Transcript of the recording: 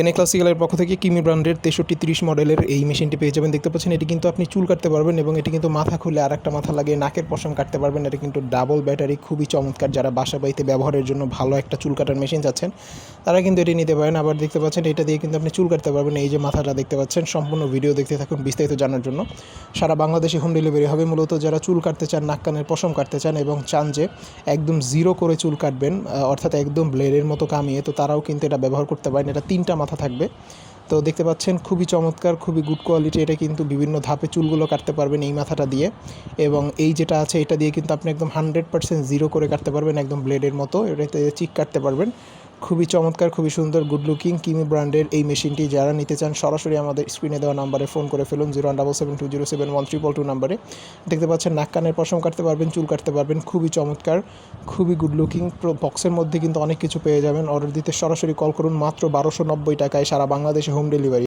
N A ক্লাসিক্যালের পক্ষ থেকে কিমি ব্র্যান্ডের তেষট্টি তিরিশ মডেলের এই মেশিনটি পেয়ে যাবেন। দেখতে পাচ্ছেন, এটি কিন্তু আপনি চুল কাটতে পারবেন এবং এটি কিন্তু মাথা খুলে আর একটা মাথা লাগিয়ে নাকের পশম কাটতে পারবেন। এটা কিন্তু ডাবল ব্যাটারি, খুবই চমৎকার। যারা বাসা বাড়িতে ব্যবহারের জন্য ভালো একটা চুল কাটার মেশিন চাচ্ছেন, তারা কিন্তু এটি নিতে পারেন। আবার দেখতে পাচ্ছেন, এটা দিয়ে কিন্তু আপনি চুল কাটতে পারবেন। এই যে মাথাটা দেখতে পাচ্ছেন, সম্পূর্ণ ভিডিও দেখতে থাকুন বিস্তারিত জানার জন্য। সারা বাংলাদেশে হোম ডেলিভারি হবে। মূলত যারা চুল কাটতে চান, নাক কানের পশম কাটতে চান এবং চান যে একদম জিরো করে চুল কাটবেন, অর্থাৎ একদম ব্লেডের মতো কামিয়ে, তো তারাও কিন্তু এটা ব্যবহার করতে পারেন। এটা তিনটা মাথা থাকবে। তো দেখতে পাচ্ছেন, খুবই চমৎকার, খুবই গুড কোয়ালিটি এটা কিন্তু বিভিন্ন ধাপে চুলগুলো কাটতে পারবেন এই মাথাটা দিয়ে। এবং এই যেটা আছে, এটা দিয়ে কিন্তু আপনি একদম হান্ড্রেড পার্সেন্ট জিরো করে কাটতে পারবেন, একদম ব্লেডের মতো, এটাতে চিক কাটতে পারবেন। খুবই চমৎকার, খুবই সুন্দর গুড লুকিং কিমি ব্র্যান্ডের এই মেশিনটি। যারা নিতে চান, সরাসরি আমাদের স্ক্রিনে দেওয়া নাম্বারে ফোন করে ফেলুন zero one double seven two zero seven one triple two নাম্বারে। দেখতে পাচ্ছেন, নাক কানের পশম কাটতে পারবেন, চুল কাটতে পারবেন, খুবই চমৎকার, খুবই গুড লুকিং বক্সের মধ্যে কিন্তু অনেক কিছু পেয়ে যাবেন। অর্ডার দিতে সরাসরি কল করুন, মাত্র বারোশো নব্বই টাকায় সারা বাংলাদেশে হোম ডেলিভারি